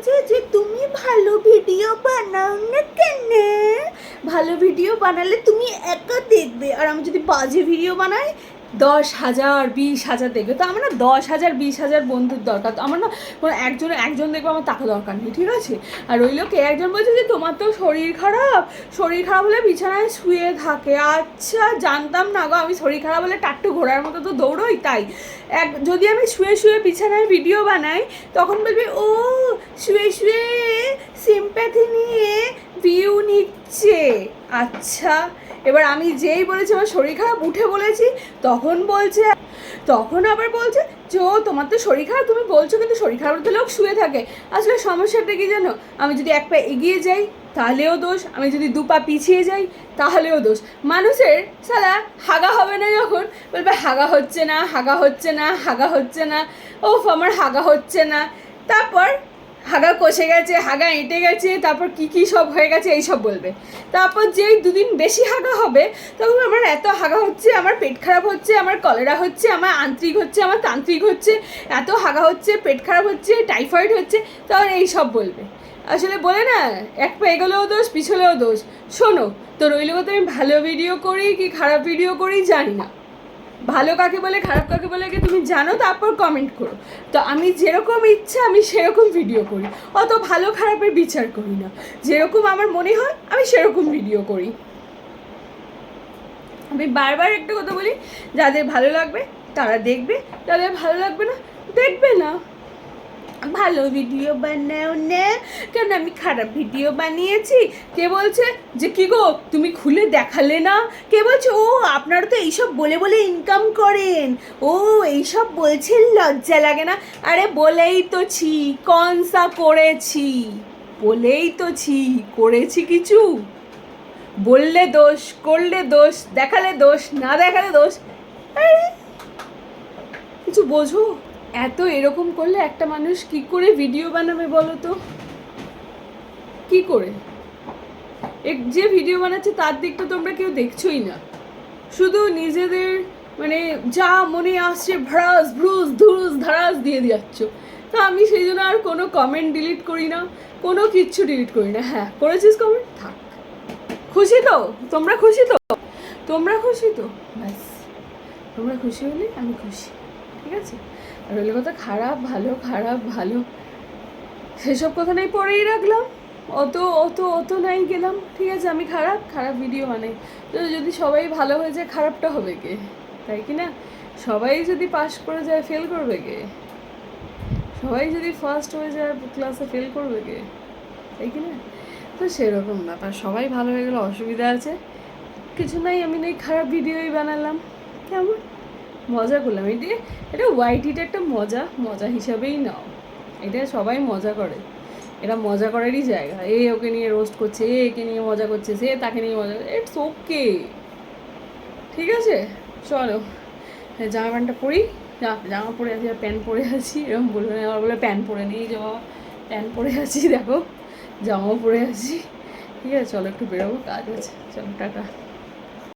বলেছে যে তুমি ভালো ভিডিও বানাও না কেন? ভালো ভিডিও বানালে তুমি একা দেখবে। আর আমি যদি বাজে ভিডিও বানাই দশ হাজার, বিশ হাজার দেখবে। তো আমার না দশ হাজার, বিশ হাজার বন্ধুর দরকার। তো আমার না কোনো একজন একজন দেখবে আমার টাকা দরকার নেই, ঠিক আছে? আর ওই লোকে একজন বলছে যে, তোমার তো শরীর খারাপ। শরীর খারাপ হলে বিছানায় শুয়ে থাকে। আচ্ছা জানতাম না গো, আমি শরীর খারাপ হলে টাট্টু ঘোড়ার মতো তো দৌড়োই তাই। এক, যদি আমি শুয়ে শুয়ে বিছানায় ভিডিও বানাই, তখন বলবে, ও, শুয়ে শুয়ে সিম্প্যাথি নিয়ে ভিউ নিচ্ছে। আচ্ছা এবার আমি যেই বলেছি আমার শরীর খারাপ, উঠে বলেছি, তখন বলছে, তখন আবার বলছে যে ও তোমার তো শরীর খারাপ, তুমি বলছো কিন্তু শরীর খারাপ তো লোক শুয়ে থাকে। আসলে সমস্যাটা কি জানো? আমি যদি এক পা এগিয়ে যাই, তাহলেও দোষ। আমি যদি দু পা পিছিয়ে যাই, তাহলেও দোষ। মানুষের সালা হাগা হবে না যখন, বলবে, হাগা হচ্ছে না, হাগা হচ্ছে না, হাগা হচ্ছে না। ওফ, আমার হাগা হচ্ছে না। তারপর হাগা কষে গেছে, হাগা এঁটে গেছে, তারপর কি কি সব হয়ে গেছে, এই সব বলবে। তারপর যেই দুদিন বেশি হাগা হবে, তখন আমার এত হাগা হচ্ছে, আমার পেট খারাপ হচ্ছে, আমার কলেরা হচ্ছে, আমার আন্তরিক হচ্ছে, আমার তান্ত্রিক হচ্ছে, এত হাগা হচ্ছে, পেট খারাপ হচ্ছে, টাইফয়েড হচ্ছে তখন এই সব বলবে। আসলে বলে না, এক পা এগোলেও দোষ, পিছলেও দোষ। শোনো, তো রইল কথা আমি ভালো ভিডিও করি কি খারাপ ভিডিও করি জানি না। ভালো কাকে বলে, খারাপ কাকে বলে কি তুমি জানো, তারপর কমেন্ট করো। তো আমি যেরকম ইচ্ছা, আমি সেরকম ভিডিও করি। অত ভালো খারাপের বিচার করি না। যেরকম আমার মনে হয়, আমি সেরকম ভিডিও করি। আমি বারবার একটা কথা বলি, যাদের ভালো লাগবে, তারা দেখবে, যাদের ভালো লাগবে না, দেখবে না। ভালো ভিডিও বানাও না। কেন আমি খারাপ ভিডিও বানিয়েছি? কে বলছে যে, কি গো, তুমি খুলে দেখালে না? কে বলছে, ও, আপনারা তো এইসব বলে বলে ইনকাম করেন। ও, এইসব বলছেন লজ্জা লাগে না। আরে বলেই তো ছি, কনসা করেছি। বলেই তো ছি, করেছি কিছু। বললে দোষ, করলে দোষ, দেখালে দোষ, না দেখালে দোষ। কিছু বোঝো। এত এরকম করলে একটা মানুষ কি করে ভিডিও বানাবে বলো তো? কি করে? যে ভিডিও বানাচ্ছে তার দিকটা তোমরা কেউ দেখছোই না। শুধু নিজেদের মানে যা মনে আসছে ভ্রাস, ভ্রুস ধুরুস ধারাস দিয়ে যাচ্ছ তা আমি সেই জন্য আর কোনো কমেন্ট ডিলিট করি না, কোনো কিচ্ছু ডিলিট করি না। হ্যাঁ করেছিস কমেন্ট থাক। খুশি তো? তোমরা খুশি তো? তোমরা খুশি তো? ব্যাস। তোমরা খুশি হলে আমি খুশি। ঠিক আছে? আর হলে কথা খারাপ, ভালো খারাপ, ভালো। সেসব কথা নাই পরেই রাখলাম। অত অত অত নাই গেলাম। ঠিক আছে, আমি খারাপ খারাপ ভিডিও বানাই। তো যদি সবাই ভালো হয়ে যায়, খারাপটা হবে কে? তাই কি না? সবাই যদি পাস করে যায় ফেল করবে কে? সবাই যদি ফার্স্ট হয়ে যায় ক্লাসে ফেল করবে কে? তাই কি না? তো সেরকম ব্যাপার। সবাই ভালো হয়ে গেলে অসুবিধা আছে। কিছু নাই, আমি নেই, খারাপ ভিডিওই বানালাম। কেমন? মজা করলাম। এটা এটা ওয়াইটিটা একটা মজা মজা হিসাবেই নাও। এটা সবাই মজা করে। এটা মজা করারই জায়গা। এ ওকে নিয়ে রোস্ট করছে এ একে নিয়ে মজা করছে সে তাকে নিয়ে মজা ইটস ওকে ঠিক আছে? চলো। হ্যাঁ, জামা প্যান্টটা পরি। জামা পরে আছি আর প্যান্ট পরে আছি। এরকম বলবে না। আমার বলে প্যান্ট পরে নিই বাবা প্যান্ট পরে আছি দেখো। জামাও পরে আছি। ঠিক আছে চলো একটু বেরোবো কাজ আছে। চলো টাটা।